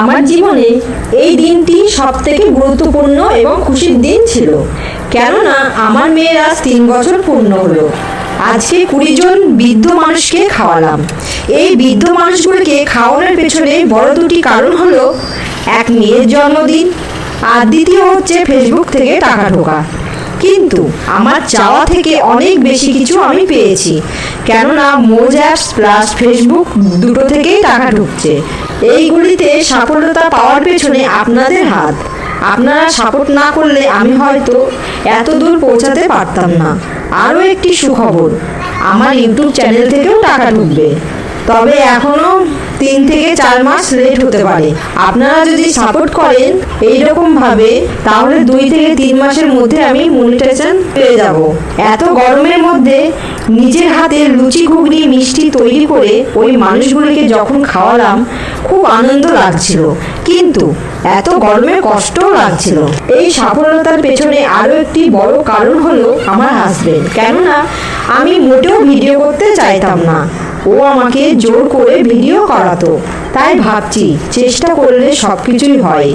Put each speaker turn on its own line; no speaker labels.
আমার জীবনে এই দিনটি সব থেকে গুরুত্বপূর্ণ এবং খুশির দিন ছিল। কেননা আমার মেয়ের আজ তিন বছর পূর্ণ হলো। আজকে কুড়ি জন বৃদ্ধ মানুষকে খাওয়ালাম। এই বৃদ্ধ মানুষগুলোকে খাওয়ানোর পেছনে বড় দুটি কারণ হলো, এক মেয়ের জন্মদিন, আর দ্বিতীয় হচ্ছে ফেসবুক থেকে টাকা ঢোকা। কিন্তু আমার চাওয়া থেকে অনেক বেশি কিছু আমি পেয়েছি। কেননা মোজ অ্যাপস প্লাস ফেসবুক দুটো থেকেই টাকা ঢুকছে। এইগুলিতে সাফল্যতা পাওয়ার পেছনে আপনাদের হাত। আপনারা সাপোর্ট না করলে আমি হয়তো এত দূর পৌঁছাতে পারতাম না। আরও একটি সুখবর, আমার ইউটিউব চ্যানেল থেকেও টাকা ঢুকবে। তবে এখনও তিন থেকে চার মাস লেট হতে পারে। আপনারা যদি সাপোর্ট করেন এইরকম ভাবে, তাহলে দুই থেকে তিন মাসের মধ্যে আমি মনিটাইজেশন পেয়ে যাব। এত গরমের মধ্যে নিজের হাতে লুচি, ঘুগনি, মিষ্টি তৈরি করে ওই মানুষগুলোকে যখন খাওয়ালাম, খুব আনন্দ লাগছিল। কিন্তু এত গরমে কষ্টও লাগছিল। এই সফলতার পেছনে আরও একটি বড় কারণ হলো আমার হাজবেন্ড কেননা, আমি মোটেও ভিডিও করতে চাইতাম না। ও আমাকে জোর করে ভিডিও করাতো। তাই ভাবছি চেষ্টা করলে সব কিছুই হয়।